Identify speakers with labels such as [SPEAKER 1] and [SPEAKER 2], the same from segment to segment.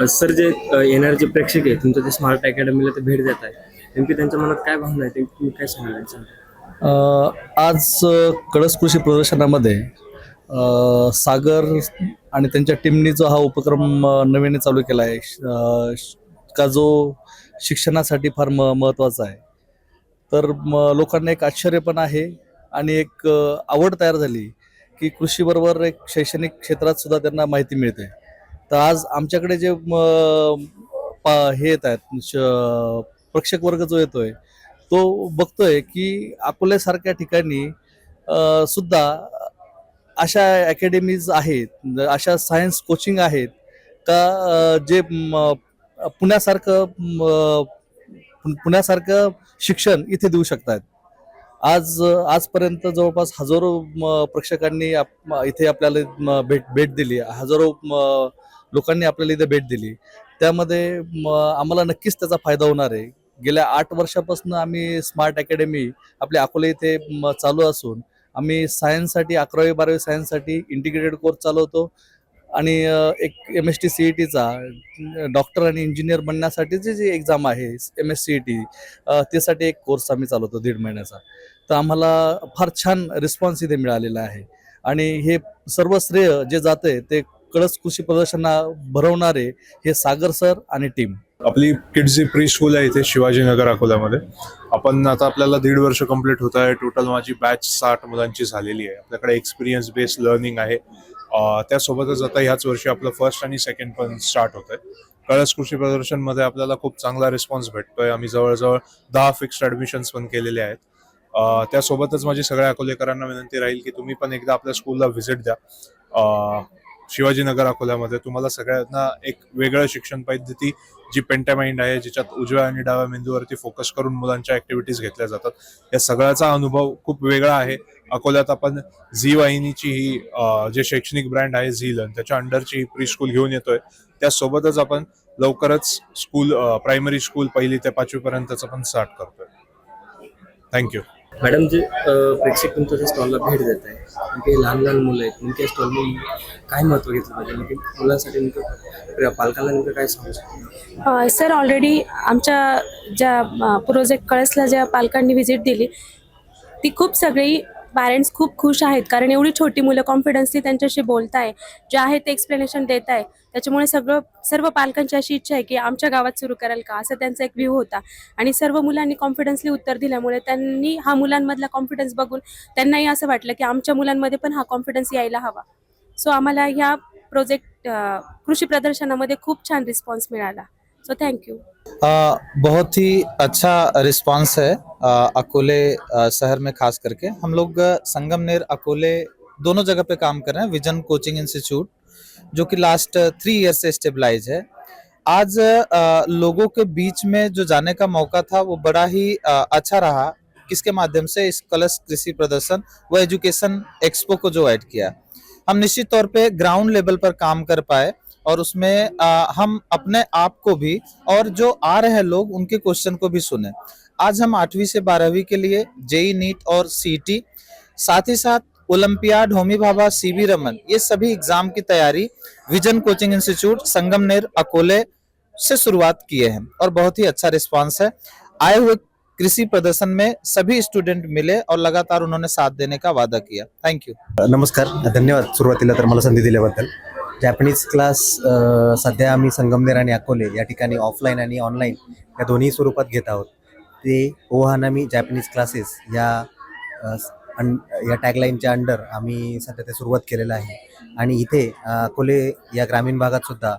[SPEAKER 1] Sir जे येणारे जे प्रेक्षक आहे तुमचं ते स्मार्ट अकॅडमीला ते भेट देत आहे नेमकी त्यांच्या मनात काय भावना आहे? ते तुम्ही काय सांगाल
[SPEAKER 2] आज कळस कृषी प्रदर्शनामध्ये सागर आणि त्यांच्या टीमनी जो हा उपक्रम नवीन नव्याने चालू केला आहे श- का जो शिक्षणासाठी फार म महत्त्वाचा आहे. तर म लोकांना एक आश्चर्य पण आहे आणि एक आवड तयार झाली की कृषीबरोबर एक शैक्षणिक क्षेत्रात सुद्धा त्यांना माहिती मिळते. तर आज आमच्याकडे जे म, पा हे येत आहेत श- प्रेक्षक वर्ग जो येतोय तो बघतोय की अकोल्यासारख्या ठिकाणी सुद्धा अशा अकॅडमीज आहेत अशा सायन्स कोचिंग आहेत का जे म, पुण्यासारखं पुण्यासारखं शिक्षण इथे देऊ शकतात आज आजपर्यंत जवळपास हजारो म, प्रेक्षकांनी आप- इथे आपल्याला भेट भेट दिली. हजारो म, लोकांनी आपल्याला इथे भेट दिली. त्यामध्ये आम्हाला नक्कीच त्याचा फायदा होणार आहे. गेल्या आठ वर्षापासून आम्ही स्मार्ट अकॅडमी आपल्या अकोले इथे चालू असून आम्ही सायन्ससाठी अकरावी बारावी सायन्ससाठी इंटिग्रेटेड कोर्स चालवतो. आणि एक M S T C E टीचा डॉक्टर आणि इंजिनियर बनण्यासाठीची जी एक्झाम आहे M S C E T त्यासाठी एक कोर्स आम्ही चालवतो दीड महिन्याचा. तर आम्हाला फार छान रिस्पॉन्स इथे मिळालेला आहे. आणि हे सर्व श्रेय जे जाते ते कळस कृषी प्रदर्शना भरवणारे हे सागर सर आणि टीम.
[SPEAKER 3] आपली किड्सची प्री स्कूल आहे इथे शिवाजीनगर अकोल्यामध्ये. आपण आता आपल्याला दीड वर्ष कंप्लीट होत आहे. टोटल माझी बॅच साठ मुलांची झालेली आहे. आपल्याकडे एक्सपिरियन्स बेस्ड लर्निंग आहे. त्यासोबतच आता ह्याच वर्षी आपलं फर्स्ट आणि सेकंड पण स्टार्ट होत आहे कळस कृषी प्रदर्शनमध्ये आपल्याला खूप चांगला रिस्पॉन्स भेटतोय. आम्ही जवळजवळ दहा फिक्स्ड ॲडमिशन्स पण केलेले आहेत. त्यासोबतच माझी सगळ्या अकोलेकरांना विनंती राहील की तुम्ही पण एकदा आपल्या स्कूलला व्हिजिट द्या. शिवाजीनगर अकोल्यामध्ये तुम्हाला सगळ्यांना एक वेगळं शिक्षण पद्धती जी पेंटामाइंड आहे ज्याच्यात उजव्या आणि डाव्या मेंदूवरती फोकस करून मुलांच्या ऍक्टिव्हिटीज घेतल्या जातात. या सगळ्याचा अनुभव खूप वेगळा आहे. अकोल्यात आपण झी वाहिनीची ही जे शैक्षणिक ब्रँड आहे झी लन त्याच्या अंडरची ही प्री स्कूल घेऊन येतोय. त्यासोबतच आपण लवकरच स्कूल प्रायमरी स्कूल पहिली ते पाचवीपर्यंतचं पण स्टार्ट करतोय. थँक्यू
[SPEAKER 1] मॅडम जे प्रेक्षक तुमच्या स्टॉलला भेट देत आहे नेमके म्हणजे लहान लहान मुलं आहेत नेमक्या स्टॉलनी काय महत्त्व घेतलं पाहिजे? नेमके मुलांसाठी नेमकं पालकांना नेमकं काय सांगू शकतो?
[SPEAKER 4] सर ऑलरेडी आमच्या ज्या प्रोजेक्ट कळसला ज्या पालकांनी व्हिजिट दिली ती खूप सगळी पॅरेंट्स खूप खुश आहेत कारण एवढी छोटी मुलं कॉन्फिडन्सली त्यांच्याशी बोलताय जे आहे ते एक्सप्लेनेशन देत आहे त्याच्यामुळे सगळं सर्व पालकांची अशी इच्छा आहे की आमच्या गावात सुरू कराल का? असं त्यांचा एक व्ह्यू होता. आणि सर्व मुलांनी कॉन्फिडन्सली उत्तर दिल्यामुळे त्यांनी हा मुलांमधला कॉन्फिडन्स बघून त्यांनाही असं वाटलं की आमच्या मुलांमध्ये पण हा कॉन्फिडन्स यायला हवा. सो आम्हाला ह्या प्रोजेक्ट कृषी प्रदर्शनामध्ये खूप छान रिस्पॉन्स मिळाला. सो थँक्यू
[SPEAKER 5] अ, बहुत ही अच्छा रिस्पांस है अकोले शहर में खास करके। हम लोग संगम नेर अकोले दोनों जगह पे काम कर रहे हैं विजन कोचिंग इंस्टीट्यूट जो कि लास्ट थ्री ईयर से स्टेबलाइज है। आज अ, लोगों के बीच में जो जाने का मौका था वो बड़ा ही अ, अच्छा रहा। किसके माध्यम से? इस कलश कृषि प्रदर्शन व एजुकेशन एक्सपो को जो ऐड किया। हम निश्चित तौर पे ग्राउंड लेवल पर काम कर पाए। और उसमें अ, हम अपने आप को भी और जो आ रहे हैं लोग उनके क्वेश्चन को भी सुने। आज हम आठवीं से बारहवीं के लिए जेई नीट और सीटी साथ ही साथ ओलंपियाड होमी भाभा सीवी रमन ये सभी एग्ज़ाम की तैयारी vision coaching institute Sangam Sangamner Akole से शुरुआत किए हैं और बहुत ही अच्छा रिस्पांस है। आए हुए कृषि प्रदर्शन में सभी स्टूडेंट मिले और लगातार उन्होंने साथ देने का वादा किया। थैंक यू
[SPEAKER 6] नमस्कार धन्यवाद सुरुवातीला मला संधी दिल्याबद्दल. जॅपनीज क्लास सध्या आम्ही संगमनेर आणि अकोले या ठिकाणी ऑफलाईन आणि ऑनलाईन या दोन्ही स्वरूपात घेत आहोत. ते ओहानामी जॅपनीज क्लासेस या अन या टॅगलाईनच्या अंडर आम्ही सध्या ते सुरुवात केलेलं आहे. आणि इथे अकोले या ग्रामीण भागात सुद्धा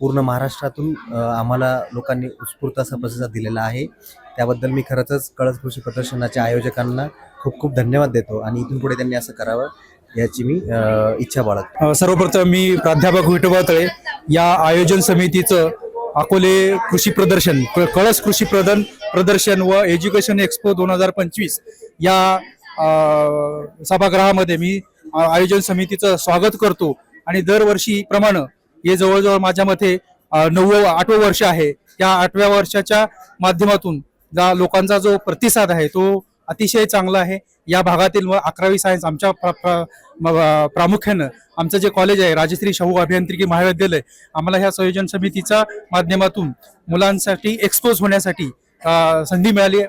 [SPEAKER 6] पूर्ण महाराष्ट्रातून आम्हाला लोकांनी उत्स्फूर्त असा प्रतिसाद दिलेला आहे. त्याबद्दल मी खरंच कळस कृषी प्रदर्शनाच्या आयोजकांना खूप खूप धन्यवाद देतो आणि इथून पुढे त्यांनी असं करावं याची मी इच्छा बाळगतो.
[SPEAKER 7] सर्वप्रथम मी प्राध्यापक विठोबा तळे या आयोजन समितीचं अकोले कृषी प्रदर्शन कळस कृषी प्रदन प्रदर्शन व एज्युकेशन एक्सपो दोन हजार पंचवीस या सभागृहामध्ये मी आयोजन समितीचं स्वागत करतो. आणि दरवर्षीप्रमाणे हे जवळजवळ माझ्या मते नववं आठवं वर्ष आहे. या आठव्या वर्षाच्या माध्यमातून जा लोकांचा जो प्रतिसाद आहे तो अतिशय चांगला आहे. या भागातील व अकरावी सायन्स आमच्या प्रा- प्रामुख्यानं आमचं जे कॉलेज आहे राजश्री शाहू अभियांत्रिकी महाविद्यालय आम्हाला ह्या संयोजन समितीच्या माध्यमातून मुलांसाठी एक्सपोज होण्यासाठी संधी मिळाली.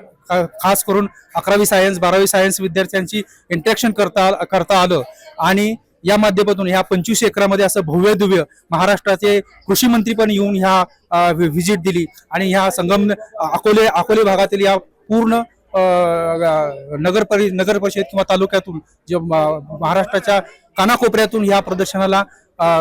[SPEAKER 7] खास करून अकरावी सायन्स बारावी सायन्स विद्यार्थ्यांची इंटरॅक्शन करता करता आलं. आणि या माध्यमातून ह्या पंचवीस एकरामध्ये असं भव्य दुव्य महाराष्ट्राचे कृषी मंत्री पण येऊन ह्या व्हिजिट दिली. आणि ह्या संगम अकोले अकोले भागातील या पूर्ण नगर परि नगर परिषद किंवा तालुक्यातून जे महाराष्ट्राच्या कानाकोपऱ्यातून ह्या प्रदर्शनाला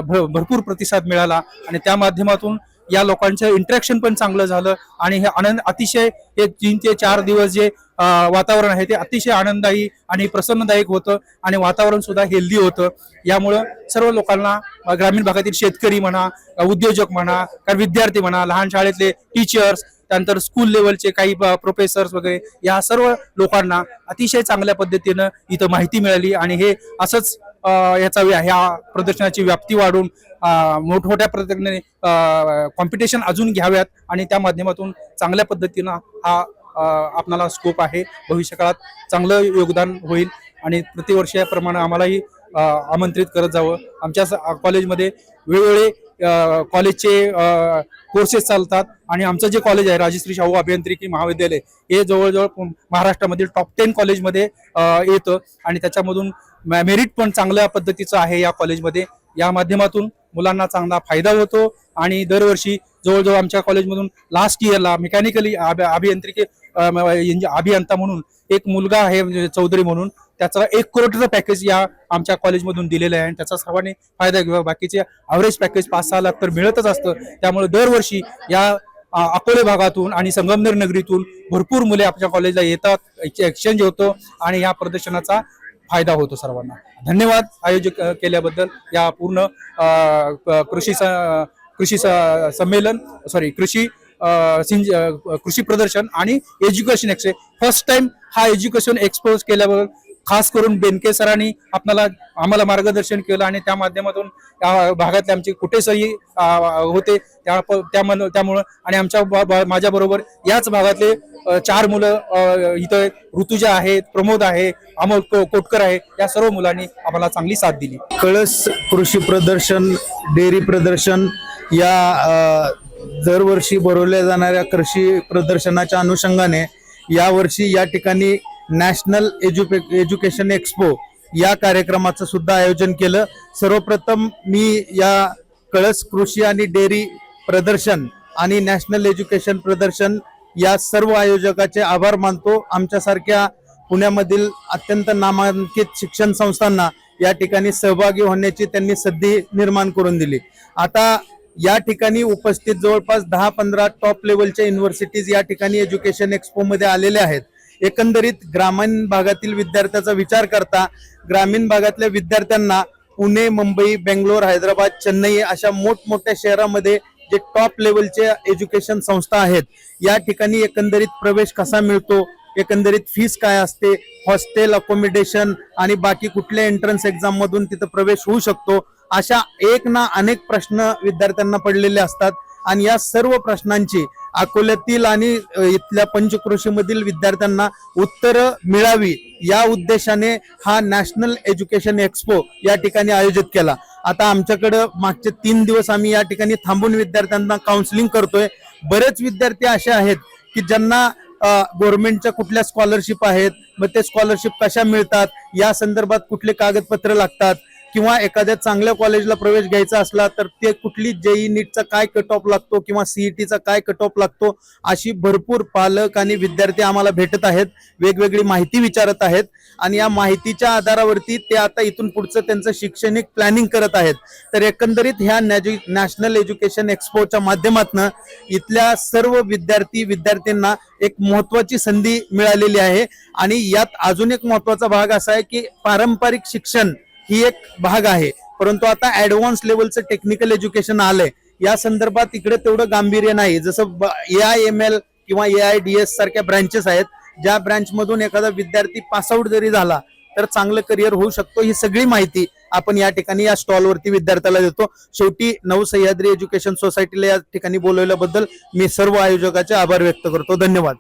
[SPEAKER 7] भ- भरपूर प्रतिसाद मिळाला. आणि त्या माध्यमातून या लोकांचं इंटरॅक्शन पण चांगलं झालं. आणि हे आनंद अतिशय हे तीन ते चार दिवस जे वातावरण आहे ते अतिशय आनंददायी आणि प्रसन्नदायक होतं. आणि वातावरण सुद्धा हेल्दी होतं. यामुळं सर्व लोकांना ग्रामीण भागातील शेतकरी म्हणा उद्योजक म्हणा विद्यार्थी म्हणा लहान शाळेतले टीचर्स त्यानंतर स्कूल लेवलचे काही प्रोफेसर्स वगैरे या सर्व लोकांना अतिशय चांगल्या पद्धतीनं इथं माहिती मिळाली आणि हे असंच याचा ह्या प्रदर्शनाची व्याप्ती वाढून मोठमोठ्या पद्धतीने कॉम्पिटिशन अजून घ्याव्यात आणि त्या माध्यमातून चांगल्या पद्धतीनं हा आपणाला स्कोप आहे. भविष्यकाळात चांगलं योगदान होईल आणि प्रतिवर्षाप्रमाणे आम्हालाही आमंत्रित करत जावं. आमच्या कॉलेजमध्ये वेगवेगळे कॉलेजचे कोर्सेस चालतात. आणि आमचं जे कॉलेज आहे राजश्री शाहू अभियांत्रिकी महाविद्यालय हे जवळजवळ महाराष्ट्रामधील टॉप टेन कॉलेजमध्ये येतं. आणि त्याच्यामधून मेरिट पण चांगल्या पद्धतीचं आहे या कॉलेजमध्ये. या माध्यमातून मुलांना चांगला फायदा होतो. आणि दरवर्षी जवळजवळ आमच्या कॉलेजमधून लास्ट इयरला मेकॅनिकली अभियांत्रिकी अभियंता म्हणून एक मुलगा आहे म्हणजे चौधरी म्हणून. त्याचा एक करोडचं पॅकेज या आमच्या कॉलेजमधून दिलेलं आहे. आणि त्याचा सर्वांनी फायदा घ्यावा. बाकीचे अवरेज पॅकेज पाच सहा लाख तर मिळतच असतं. त्यामुळे दरवर्षी या अकोले भागातून आणि संगमनेर नगरीतून भरपूर मुले आपल्या कॉलेजला येतात. एक्सचेंज होतो आणि या प्रदर्शनाचा फायदा होतो सर्वांना. धन्यवाद आयोजक केल्याबद्दल. या पूर्ण कृषी स- कृषी स- संमेलन सॉरी कृषी सिंज कृषी प्रदर्शन आणि एज्युकेशन एक्सपो फर्स्ट टाइम हा एज्युकेशन एक्सपोज केल्याबद्दल खास करून बेनके सरांनी आपल्याला आम्हाला मार्गदर्शन केलं आणि त्या माध्यमातून त्या भागातले आमचे कुठे सही होते त्या त्यामुळं त्यामुळं आणि आमच्या माझ्या बरोबर याच भागातले चार मुलं इथं ऋतुजा आहेत प्रमोद आहे अमोल को- कोटकर आहे या सर्व मुलांनी आम्हाला चांगली साथ दिली.
[SPEAKER 8] कळस कृषी प्रदर्शन डेअरी प्रदर्शन या दरवर्षी भरवल्या जाणाऱ्या कृषी प्रदर्शनाच्या अनुषंगाने यावर्षी या ठिकाणी नॅशनल एज्युके एज्युकेशन एक्सपो या कार्यक्रमाचं सुद्धा आयोजन केलं. सर्वप्रथम मी या कळस कृषी आणि डेअरी प्रदर्शन आणि नॅशनल एज्युकेशन प्रदर्शन या सर्व आयोजकाचे आभार मानतो. आमच्यासारख्या पुण्यामधील अत्यंत नामांकित शिक्षण संस्थांना या ठिकाणी सहभागी होण्याची त्यांनी संधी निर्माण करून दिली. आता या ठिकाणी उपस्थित जवळपास दहा पंधरा टॉप लेवलच्या युनिव्हर्सिटीज या ठिकाणी एज्युकेशन एक्सपोमध्ये आलेल्या आहेत. एकंदरीत ग्रामीण भागातील विद्यार्थ्याचा विचार करता ग्रामीण भागातल्या विद्यार्थ्यांना पुणे मुंबई बेंगलोर हैदराबाद चेन्नई अशा मोठमोठ्या शहरामध्ये जे टॉप लेवलचे एज्युकेशन संस्था आहेत या ठिकाणी एकंदरीत प्रवेश कसा मिळतो? एकंदरीत फीस काय असते? हॉस्टेल अकोमोडेशन आणि बाकी कुठल्या एंट्रन्स एक्झाम मधून तिथं प्रवेश होऊ शकतो? अशा एक ना अनेक प्रश्न विद्यार्थ्यांना पडलेले असतात. आणि या सर्व प्रश्नांची अकोल्यातील आणि इथल्या पंचक्रोशीमधील विद्यार्थ्यांना उत्तरं मिळावी या उद्देशाने हा नॅशनल एज्युकेशन एक्सपो या ठिकाणी आयोजित केला. आता आमच्याकडं मागचे तीन दिवस आम्ही या ठिकाणी थांबून विद्यार्थ्यांना काउन्सिलिंग करतोय. बरेच विद्यार्थी असे आहेत की ज्यांना गव्हर्नमेंटच्या कुठल्या स्कॉलरशिप आहेत मग ते स्कॉलरशिप कशा मिळतात या संदर्भात कुठले कागदपत्र लागतात किंवा एखाद्या चांगल्या कॉलेजला प्रवेश घ्यायचा असला तर ते कुठली जेई नीटचा काय कट ऑफ लागतो किंवा सीईटीचा काय कट ऑफ लागतो अशी भरपूर पालक आणि विद्यार्थी आम्हाला भेटत आहेत वेगवेगळी माहिती विचारत आहेत आणि या माहितीच्या आधारावरती ते आता इथून पुढचं त्यांचं शैक्षणिक प्लॅनिंग करत आहेत. तर एकंदरीत ह्या नॅशनल एज्युकेशन एक्सपोच्या माध्यमातून इथल्या सर्व विद्यार्थी विद्यार्थ्यांना एक महत्वाची संधी मिळालेली आहे. आणि यात अजून एक महत्त्वाचा भाग असा आहे की पारंपरिक शिक्षण ही एक भाग आहे. परंतु आता ऍडव्हान्स लेवलचं टेक्निकल एज्युकेशन आलंय. या संदर्भात इकडे तेवढं गांभीर्य नाही. जसं ए आय एम एल किंवा ए आय डी एस सारख्या ब्रँचेस आहेत ज्या ब्रँच मधून एखादा विद्यार्थी पासआउट जरी झाला तर चांगलं करिअर होऊ शकतो ही सगळी माहिती आपण या ठिकाणी या स्टॉलवरती विद्यार्थ्याला देतो. शेवटी नवसह्याद्री एज्युकेशन सोसायटीला या ठिकाणी बोलवल्याबद्दल मी सर्व आयोजकाचे आभार व्यक्त करतो. धन्यवाद.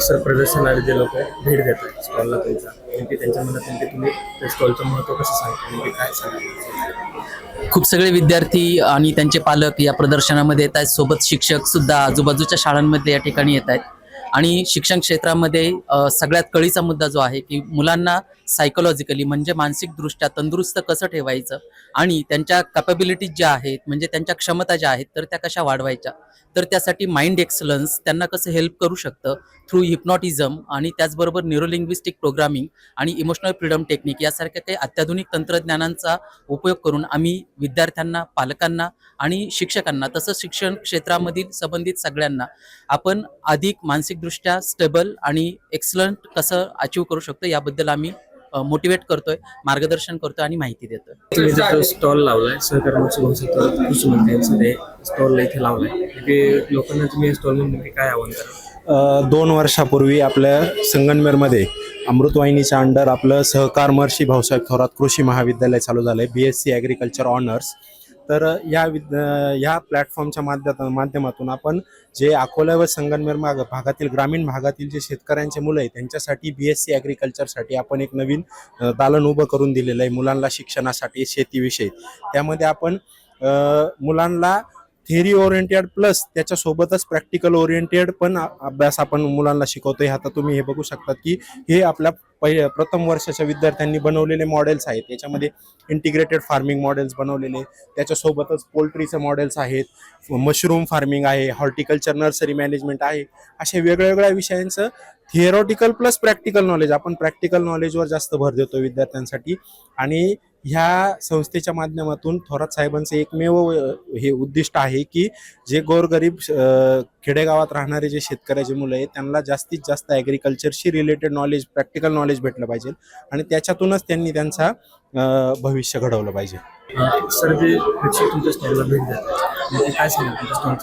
[SPEAKER 1] सर प्रदर्शनाला जे लोक भेट देतात स्टॉलला त्यांचा नेमके त्यांच्या मनात नेमके तुम्ही त्या स्टॉलचं महत्त्व कसं सांगता? नेमके काय सांगता
[SPEAKER 9] खूप सगळे विद्यार्थी आणि त्यांचे पालक या प्रदर्शनामध्ये येत आहेत. सोबत शिक्षक सुद्धा आजूबाजूच्या शाळांमध्ये या ठिकाणी येत आहेत. आणि शिक्षण क्षेत्रामध्ये सगळ्यात कळीचा मुद्दा जो आहे की मुलांना सायकोलॉजिकली म्हणजे मानसिकदृष्ट्या तंदुरुस्त कसं ठेवायचं? आणि त्यांच्या कॅपॅबिलिटीज ज्या आहेत म्हणजे त्यांच्या क्षमता ज्या आहेत तर त्या कशा वाढवायच्या? तर त्यासाठी माइंड एक्सलन्स त्यांना कसं हेल्प करू शकतं? थ्रू हिप्नॉटिझम आणि त्याचबरोबर न्यूरोलिंग्विस्टिक प्रोग्रामिंग आणि इमोशनल फ्रीडम टेक्निक यासारख्या काही अत्याधुनिक तंत्रज्ञानांचा उपयोग करून आम्ही विद्यार्थ्यांना पालकांना आणि शिक्षकांना तसंच शिक्षण क्षेत्रामधील संबंधित सगळ्यांना आपण अधिक मानसिकदृष्ट्या स्टेबल आणि एक्सलंट कसं अचीव करू शकतो याबद्दल आम्ही मोटिवेट करतोय मार्गदर्शन करतोय आणि माहिती देतोय.
[SPEAKER 1] स्टॉल लावलाय स्टॉलला इथे लावलाय. नेमके लोकांना तुम्ही स्टॉलमध्ये नेमके काय आव्हान करा
[SPEAKER 10] अ, दोन वर्षापूर्वी आपल्या संगनमेरमध्ये अमृतवाहिनीच्या अंडर आपलं सहकार महर्षी भाऊसाहेब थोरात कृषी महाविद्यालय चालू झालं आहे B S C agriculture honours तर या विद या प्लॅटफॉर्मच्या माध्यमात माध्यमातून आपण जे अकोला व संगनमेर माग भागातील ग्रामीण भागातील जे शेतकऱ्यांचे मुलं आहे त्यांच्यासाठी बी एस सी ॲग्रिकल्चरसाठी आपण एक नवीन दालन उभं करून दिलेलं आहे मुलांना शिक्षणासाठी शेतीविषयी. त्यामध्ये आपण मुलांना थेरी ओरिएंटेड प्लस त्याच्यासोबतच प्रॅक्टिकल ओरिएंटेड पण अभ्यास आपण मुलांना शिकवतोय. आता तुम्ही हे बघू शकतात की हे आपल्या पहि प्रथम वर्षाच्या विद्यार्थ्यांनी बनवलेले मॉडेल्स आहेत. याच्यामध्ये इंटिग्रेटेड फार्मिंग मॉडेल्स बनवलेले. त्याच्यासोबतच पोल्ट्रीचे मॉडेल्स आहेत. मशरूम फार्मिंग आहे. हॉर्टिकल्चर नर्सरी मॅनेजमेंट आहे. अशा वेगवेगळ्या विषयांचं थिअरॉटिकल प्लस प्रॅक्टिकल नॉलेज आपण प्रॅक्टिकल नॉलेजवर जास्त भर देतो विद्यार्थ्यांसाठी. आणि ह्या संस्थेच्या माध्यमातून थोरात साहेबांचं एकमेव हे उद्दिष्ट आहे की जे गोरगरीब खेडेगावात राहणारे जे शेतकऱ्याचे मुलं आहेत त्यांना जास्तीत जास्त ॲग्रिकल्चरशी रिलेटेड नॉलेज प्रॅक्टिकल नॉलेज भेटलं पाहिजे. आणि त्याच्यातूनच त्यांनी त्यांचा भविष्य घडवलं पाहिजे.
[SPEAKER 1] सर जे प्रेक्षक तुमच्या स्टॉलला भेट देतात काय सांगा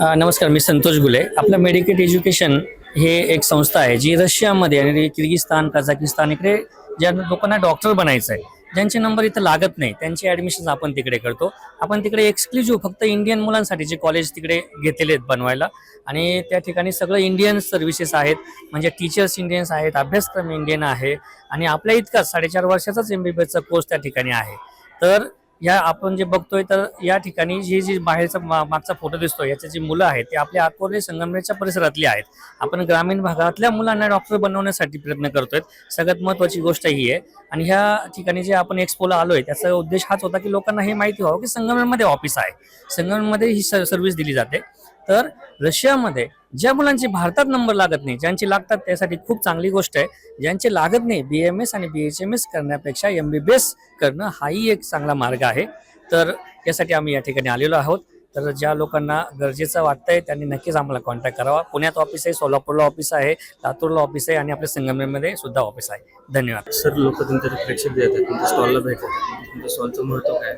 [SPEAKER 11] अ, नमस्कार मी संतोष गुले. आपलं मेडिकेट एज्युकेशन हे एक संस्था आहे जी रशियामध्ये आणि किर्गिस्तान कझाकिस्तान इकडे ज्या लोकांना डॉक्टर बनायचं आहे ज्यांचे नंबर इथं लागत नाही त्यांचे ॲडमिशन आपण तिकडे करतो. आपण तिकडे एक्सक्लुझिव्ह फक्त इंडियन मुलांसाठीचे कॉलेज तिकडे घेतलेले आहेत बनवायला. आणि त्या ठिकाणी सगळं इंडियन सर्व्हिसेस आहेत म्हणजे टीचर्स इंडियन्स आहेत अभ्यासक्रम इंडियन आहे. आणि आपल्या इतकाच साडेचार वर्षाचाच एम बी बी एसचा कोर्स त्या ठिकाणी आहे. तर या आपण जे बघतोय तर या ठिकाणी ही जी बाहेरचा मा- मागचा फोटो दिसतोय याचे जी मुलं आहेत ते आपल्या अकोले संगमनेरच्या परिसरातली आहेत. आपण ग्रामीण भागातल्या मुलांना डॉक्टर बनवण्यासाठी प्रयत्न करतोय. सगळ्यात महत्वाची गोष्ट ही आहे. आणि ह्या ठिकाणी जे आपण एक्सपोला आलोय त्याचा उद्देश हाच होता की लोकांना हे माहिती व्हावं की संगमनेरमध्ये ऑफिस आहे. संगमनेरमध्ये ही सर्व्हिस दिली जाते. तर रशियामध्ये ज्या मुलांचे भारतात नंबर लागत नाही ज्यांचे लागतात त्यासाठी खूप चांगली गोष्ट आहे. ज्यांचे लागत नाही बी एम एस आणि बी एच एम एस करण्यापेक्षा एम बी बी एस करणं हाही एक चांगला मार्ग आहे. तर यासाठी आम्ही या ठिकाणी आलेलो आहोत. तर ज्या लोकांना गरजेचं वाटतंय त्यांनी नक्कीच आम्हाला कॉन्टॅक्ट करावा. पुण्यात ऑफिस आहे सोलापूरला ऑफिस आहे लातूरला ऑफिस आहे आणि आपल्या संगमनेरमध्ये सुद्धा ऑफिस आहे. धन्यवाद.
[SPEAKER 1] सर लोक तुमच्या प्रेक्षक जे येतात तुमच्या स्टॉलला भेट देतात तुमच्या स्टॉलचं महत्त्व काय?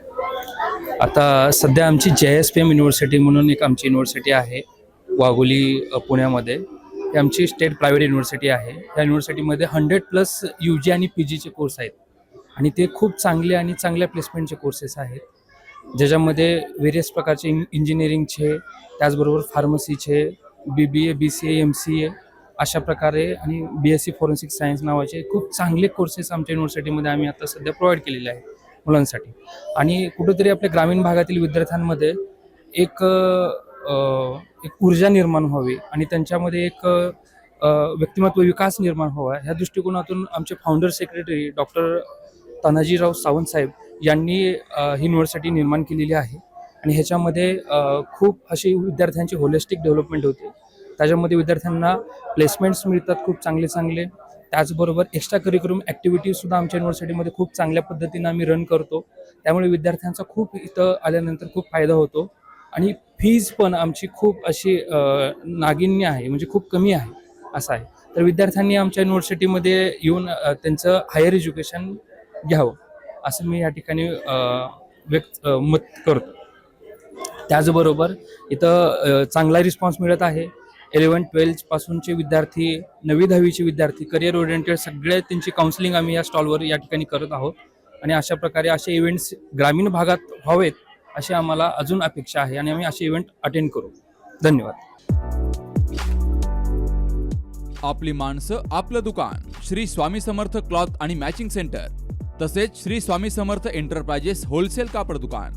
[SPEAKER 12] आता सध्या आमची जे एस पी एम युनिव्हर्सिटी म्हणून एक आमची युनिव्हर्सिटी आहे. वाघोली पुण्यामध्ये. ही आमची स्टेट प्रायव्हेट युनिव्हर्सिटी आहे. त्या युनिव्हर्सिटीमध्ये हंड्रेड प्लस यू जी आणि पी जीचे कोर्स आहेत. आणि ते खूप चांगले आणि चांगल्या प्लेसमेंटचे कोर्सेस आहेत. ज्याच्यामध्ये वेरियस प्रकारचे इंग इंजिनिअरिंगचे त्याचबरोबर फार्मसीचे B B A B C A M C A अशा प्रकारे आणि B S C forensic science नावाचे खूप चांगले कोर्सेस आमच्या युनिव्हर्सिटीमध्ये आम्ही आता सध्या प्रोव्हाइड केलेले आहे मुलांसाठी. आणि कुठेतरी आपल्या ग्रामीण भागातील विद्यार्थ्यांमध्ये एक एक ऊर्जा निर्माण व्हावी आणि त्यांच्यामध्ये एक व्यक्तिमत्व विकास निर्माण व्हावा ह्या दृष्टिकोनातून आमचे founder secretary doctor Tanajirao Sawant साहेब यांनी ही युनिव्हर्सिटी निर्माण केलेली आहे. आणि ह्याच्यामध्ये खूप अशी विद्यार्थ्यांची होलिस्टिक डेव्हलपमेंट होते. त्याच्यामध्ये विद्यार्थ्यांना प्लेसमेंट्स मिळतात खूप चांगले चांगले. त्याचबरोबर एक्स्ट्रा करिक्युलम ॲक्टिव्हिटीजसुद्धा आमच्या युनिव्हर्सिटीमध्ये खूप चांगल्या पद्धतीनं आम्ही रन करतो. त्यामुळे विद्यार्थ्यांचा खूप इथं आल्यानंतर खूप फायदा होतो. आणि फीज पण आमची खूप अशी नागिण्य नागिन्य आहे म्हणजे खूप कमी आहे असं आहे. तर विद्यार्थ्यांनी आमच्या युनिव्हर्सिटीमध्ये येऊन त्यांचं हायर एज्युकेशन घ्यावं असं मी या ठिकाणी व्यक्त मत करतो. त्याचबरोबर इथं चांगला रिस्पॉन्स मिळत आहे. इलेवन ट्वेल्थपासूनचे विद्यार्थी नवी दहावीचे विद्यार्थी करिअर ओरिएंटेड सगळे त्यांची काउन्सिलिंग आम्ही या स्टॉलवर या ठिकाणी करत आहोत. आणि अशा प्रकारे असे इव्हेंट्स ग्रामीण भागात व्हावेत अशी आम्हाला अजून अपेक्षा आहे आणि आम्ही असे इव्हेंट अटेंड करू. धन्यवाद.
[SPEAKER 13] आपली माणसं आपलं दुकान श्री स्वामी समर्थ क्लॉथ आणि मॅचिंग सेंटर तसेच श्री स्वामी समर्थ एंटरप्राइजेस होलसेल कापड दुकान.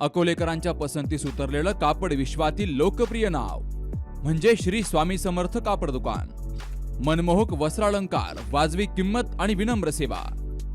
[SPEAKER 13] अकोलेकरांच्या पसंतीस उतरलेलं कापड विश्वातील लोकप्रिय नाव म्हणजे श्री स्वामी समर्थ कापड दुकान. मनमोहक वस्त्रालंकार वाजवी किंमत आणि विनम्र सेवा.